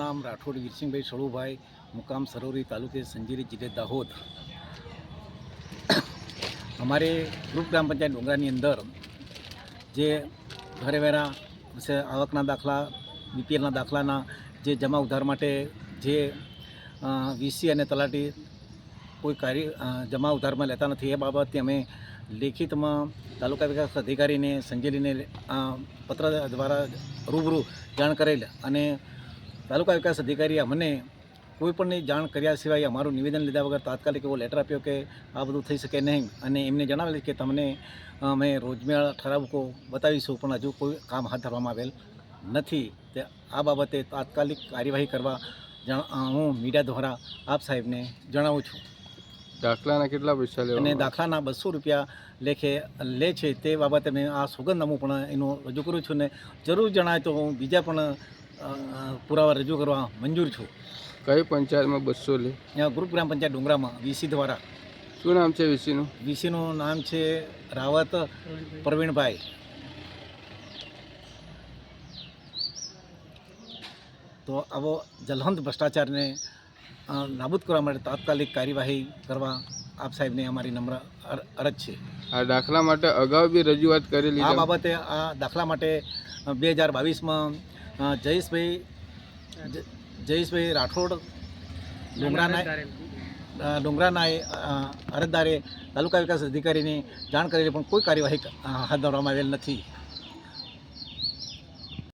નામ રાઠોડ વીરસિંહભાઈ સળુભાઈ. મુકામ સરોરી તાલુકે સંજીરી જિલ્લે દાહોદ. અમારે ગ્રુપ ગ્રામ પંચાયત ડુંગરાની અંદર જે ઘરે વેરા છે આવકના દાખલા, બીપીએલના દાખલાના જે જમા ઉધાર માટે જે વીસી અને તલાટી કોઈ કાર્ય જમા ઉધારમાં લેતા નથી. એ બાબતે અમે લેખિતમાં તાલુકા વિકાસ અધિકારીને સંજેલીને પત્ર દ્વારા રૂબરૂ જાણ કરેલ અને તાલુકા વિકાસ અધિકારીએ અમને કોઈપણની જાણ કર્યા સિવાય અમારું નિવેદન લીધા વગર તાત્કાલિક એવો લેટર આપ્યો કે આ બધું થઈ શકે નહીં. અને એમને જણાવેલ કે તમને અમે રોજમેળ ઠરાવકો બતાવીશું, પણ હજુ કોઈ કામ હાથ ધરવામાં આવેલ નથી. તે, આ બાબતે તાત્કાલિક કાર્યવાહી કરવા હું મીડિયા દ્વારા આપ સાહેબને જણાવું છું. દાખલાના કેટલા પૈસા અને દાખલાના બસો રૂપિયા લેખે લે છે તે બાબતે મેં આ સોગંદનામું પણ એનું રજૂ કરું છું ને જરૂર જણાય તો હું બીજા પણ પુરાવા રજૂ કરવા મંજૂર છું. કઈ પંચાયતમાં બસો લે? ગ્રુપ ગ્રામ પંચાયત ડુંગરામાં વીસી દ્વારા. શું નામ છે વીસીનું? વીસીનું નામ છે રાવત પ્રવીણભાઈ. તો આવો જલહંત ભ્રષ્ટાચારને નાબૂદ કરવા માટે તાત્કાલિક કાર્યવાહી કરવા આપ સાહેબને અમારી નમ્ર અર- અરજ છે. આ દાખલા માટે અગાઉ બી રજૂઆત કરેલી આ બાબતે આ દાખલા માટે બે હજાર બાવીસમાં જયેશભાઈ જયેશભાઈ રાઠોડ ડુંગરાના ડુંગરાના અરજદારે તાલુકા વિકાસ અધિકારીને જાણ કરેલી પણ કોઈ કાર્યવાહી હાથ ધરવામાં આવેલ નથી.